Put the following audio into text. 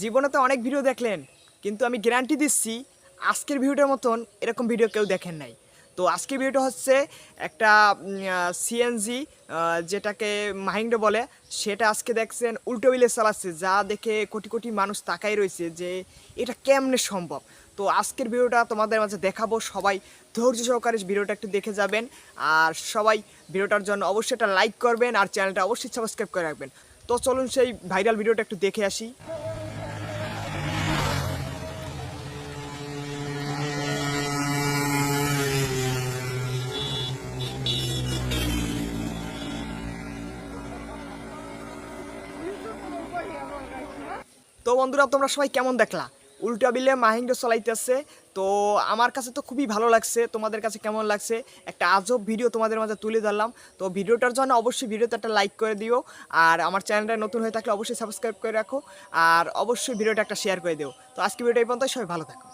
জীবনে তো অনেক ভিডিও দেখলেন, কিন্তু আমি গ্যারান্টি দিচ্ছি আজকের ভিডিওটার মতন এরকম ভিডিও কেউ দেখেন নাই। তো আজকের ভিডিওটা হচ্ছে একটা সিএনজি যেটাকে মাহিন্দ্র বলে, সেটা আজকে দেখছেন উল্টো বিলে চালাচ্ছে, যা দেখে কোটি কোটি মানুষ তাকাই রয়েছে যে এটা কেমনে সম্ভব। তো আজকের ভিডিওটা তোমাদের মাঝে দেখাবো, সবাই ধৈর্য সহকারে ভিডিওটা একটু দেখে যাবেন, আর সবাই ভিডিওটার জন্য অবশ্যই একটা লাইক করবেন, আর চ্যানেলটা অবশ্যই সাবস্ক্রাইব করে রাখবেন। তো চলুন সেই ভাইরাল ভিডিওটা একটু দেখে আসি। তো বন্ধুরা, তোমরা সবাই কেমন দেখলা? উল্টা বিলে মাহিন্দ্র চলাইতেছে, তো আমার কাছে তো খুবই ভালো লাগছে, তোমাদের কাছে কেমন লাগছে? একটা আজব ভিডিও তোমাদের মাঝে তুলে ধরলাম, তো ভিডিওটার জন্য অবশ্যই ভিডিওতে একটা লাইক করে দিও, আর আমার চ্যানেলটা নতুন হয়ে থাকলে অবশ্যই সাবস্ক্রাইব করে রাখো, আর অবশ্যই ভিডিওটা একটা শেয়ার করে দিও। তো আজকে ভিডিওটা এই পর্যন্ত সবাই ভালো থাকো।